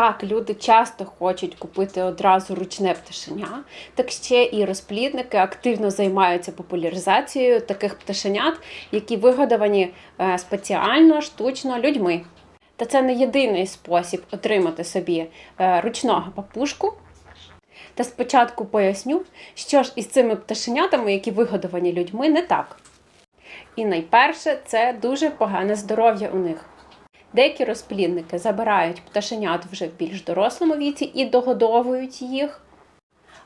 так люди часто хочуть купити одразу ручне пташеня, так ще і розплідники активно займаються популяризацією таких пташенят, які вигодовані е, спеціально штучно людьми. Та це не єдиний спосіб отримати собі е, ручного папушку. Та спочатку поясню, що ж із цими пташенятами, які вигодовані людьми, не так. І найперше це дуже погане здоров'я у них. Деякі розплідники забирають пташенят вже в більш дорослому віці і догодовують їх,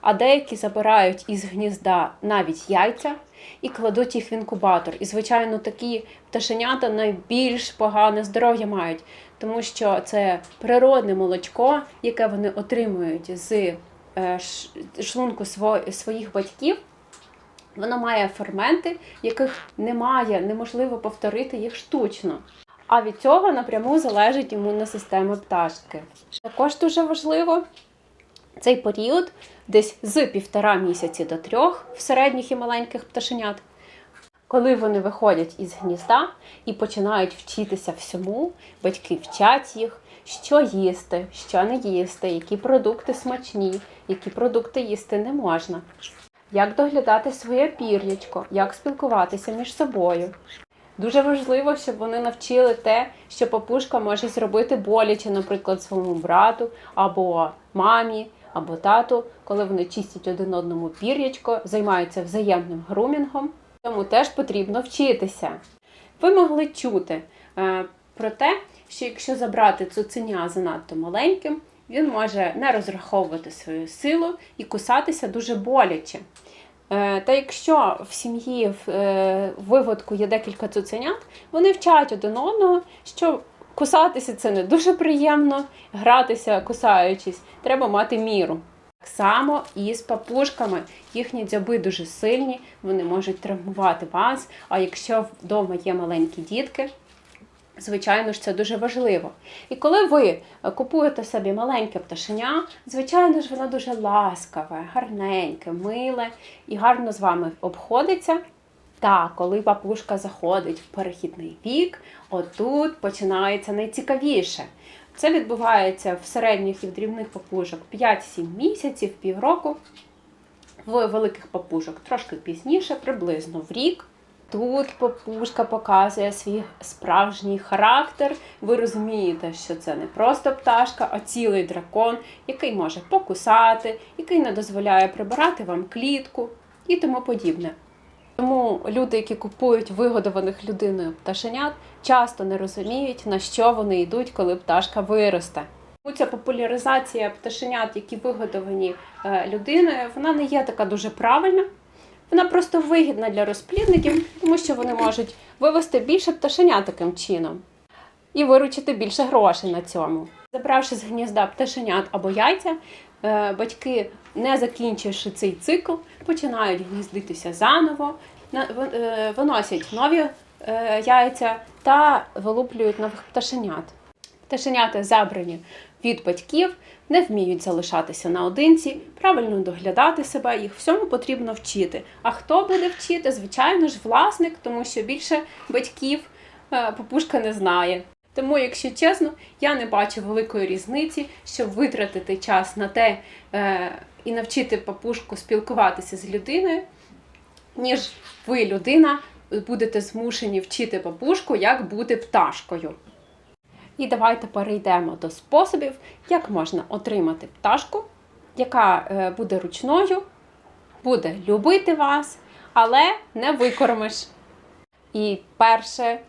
а деякі забирають із гнізда навіть яйця і кладуть їх в інкубатор. І, звичайно, такі пташенята найбільш погане здоров'я мають, тому що це природне молочко, яке вони отримують з е, шлунку своїх батьків. Воно має ферменти, яких немає, неможливо повторити їх штучно. А від цього напряму залежить імунна система пташки. Також дуже важливо цей період, десь з півтора місяці до трьох в середніх і маленьких пташенят, коли вони виходять із гнізда і починають вчитися всьому, батьки вчать їх, що їсти, що не їсти, які продукти смачні, які продукти їсти не можна, як доглядати своє пір'ячко, як спілкуватися між собою. Дуже важливо, щоб вони навчили те, що папушка може зробити боляче, наприклад, своєму брату або мамі, або тату, коли вони чистять один одному пір'ячко, займаються взаємним грумінгом. Тому теж потрібно вчитися. Ви могли чути е, про те, що якщо забрати цуценя занадто маленьким, він може не розраховувати свою силу і кусатися дуже боляче. Е, Та якщо в сім'ї в е, виводку є декілька цуценят, вони вчать один одного, що кусатися це не дуже приємно, гратися кусаючись, треба мати міру. Так само і з папушками. Їхні дзьоби дуже сильні, вони можуть травмувати вас. А якщо вдома є маленькі дітки, Звичайно ж, це дуже важливо. І коли ви купуєте собі маленьке пташеня, звичайно ж, воно дуже ласкаве, гарненьке, миле і гарно з вами обходиться. Та коли папушка заходить в перехідний вік, отут починається найцікавіше. Це відбувається в середніх і в дрібних папушок 5-7 місяців, півроку. В великих папушок трошки пізніше, приблизно в рік. Тут папушка показує свій справжній характер. Ви розумієте, що це не просто пташка, а цілий дракон, який може покусати, який не дозволяє прибирати вам клітку і тому подібне. Тому люди, які купують вигодованих людиною пташенят, часто не розуміють, на що вони йдуть, коли пташка виросте. Тому Ця популяризація пташенят, які вигодовані е, людиною, вона не є така дуже правильна. Вона просто вигідна для розплідників, тому що вони можуть вивести більше пташенят таким чином і виручити більше грошей на цьому. Забравши з гнізда пташенят або яйця, е, батьки, не закінчивши цей цикл, починають гніздитися заново, е, виносять нові е, яйця та вилуплюють нових пташенят. Пташенята забрані від батьків, не вміють залишатися наодинці, правильно доглядати себе, їх всьому потрібно вчити. А хто буде вчити? Звичайно ж, власник, тому що більше батьків е, папушка не знає. Тому, якщо чесно, я не бачу великої різниці, щоб витратити час на те е, і навчити папушку спілкуватися з людиною, ніж ви, людина, будете змушені вчити папушку, як бути пташкою. І давайте перейдемо до способів, як можна отримати пташку, яка е, буде ручною, буде любити вас, але не викормиш. І перше,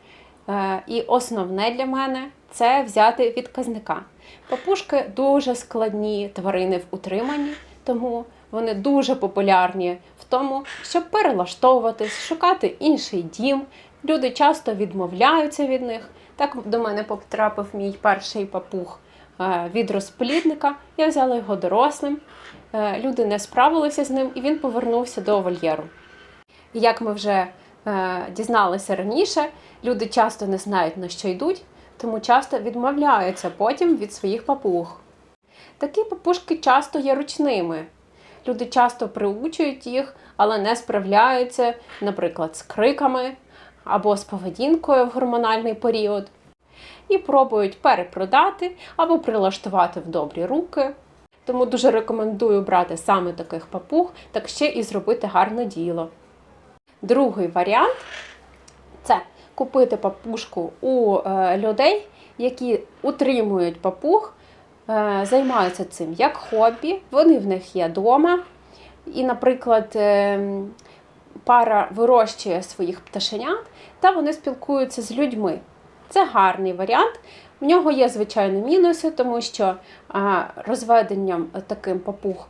е, і основне для мене це взяти відказника. Папушки дуже складні тварини в утриманні, тому вони дуже популярні в тому, щоб перелаштовуватись, шукати інший дім. Люди часто відмовляються від них. Так до мене потрапив мій перший папуг е, від розплідника. Я взяла його дорослим. Е, Люди не справилися з ним, і він повернувся до вольєру. Як ми вже е, дізналися раніше, люди часто не знають на що йдуть, тому часто відмовляються потім від своїх папуг. Такі папушки часто є ручними. Люди часто приучують їх, але не справляються, наприклад, з криками або з поведінкою в гормональний період. і пробують перепродати або прилаштувати в добрі руки. Тому дуже рекомендую брати саме таких папуг, так ще і зробити гарне діло. Другий варіант це купити папушку у е, людей, які утримують папуг, е, займаються цим як хобі, вони в них є вдома. І, наприклад, е, пара вирощує своїх пташенят, та вони спілкуються з людьми. Це гарний варіант. В нього є звичайно мінуси, тому що розведенням таким папуг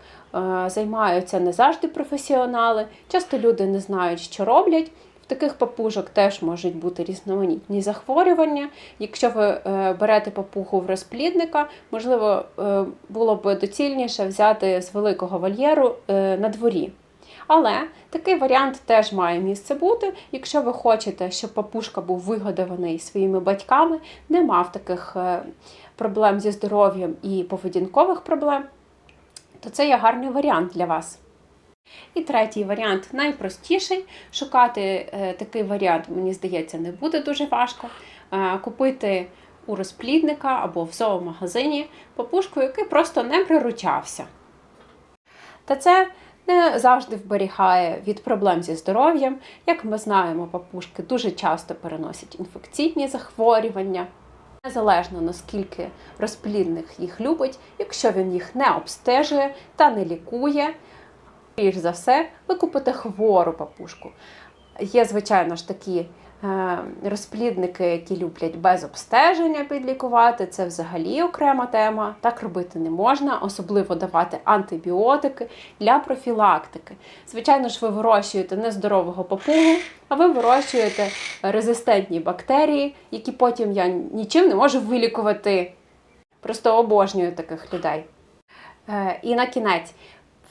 займаються не завжди професіонали. Часто люди не знають, що роблять. В таких папужок теж можуть бути різноманітні захворювання. Якщо ви е, берете папугу в розплідника, можливо, е, було б доцільніше взяти з великого вольєру е, на дворі. Але такий варіант теж має місце бути. Якщо ви хочете, щоб папушка був вигодований своїми батьками, не мав таких е, проблем зі здоров'ям і поведінкових проблем, то це є гарний варіант для вас. І третій варіант найпростіший. Шукати е, такий варіант, мені здається, не буде дуже важко. Е, купити у розплідника або в зоомагазині папушку, який просто не приручався. Та це не завжди вберігає від проблем зі здоров'ям. Як ми знаємо, папушки дуже часто переносять інфекційні захворювання. Незалежно наскільки розплідних їх любить, якщо він їх не обстежує та не лікує, більш за все, ви купите хвору папушку. Є, звичайно ж, такі розплідники, які люблять без обстеження підлікувати. Це взагалі окрема тема. Так робити не можна, особливо давати антибіотики для профілактики. Звичайно ж, ви вирощуєте не здорового папугу, а ви вирощуєте резистентні бактерії, які потім я нічим не можу вилікувати. Просто обожнюю таких людей. Е, І на кінець,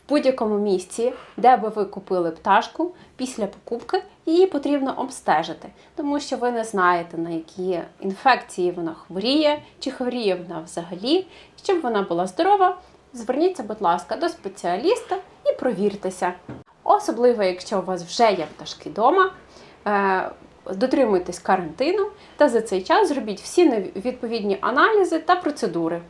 будь-якому місці, де би ви купили пташку, після покупки її потрібно обстежити, тому що ви не знаєте, на які інфекції вона хворіє, чи хворіє вона взагалі. Щоб вона була здорова, зверніться, будь ласка, до спеціаліста і провіртеся. Особливо, якщо у вас вже є пташки вдома, е, дотримуйтесь карантину та за цей час зробіть всі невідповідні аналізи та процедури.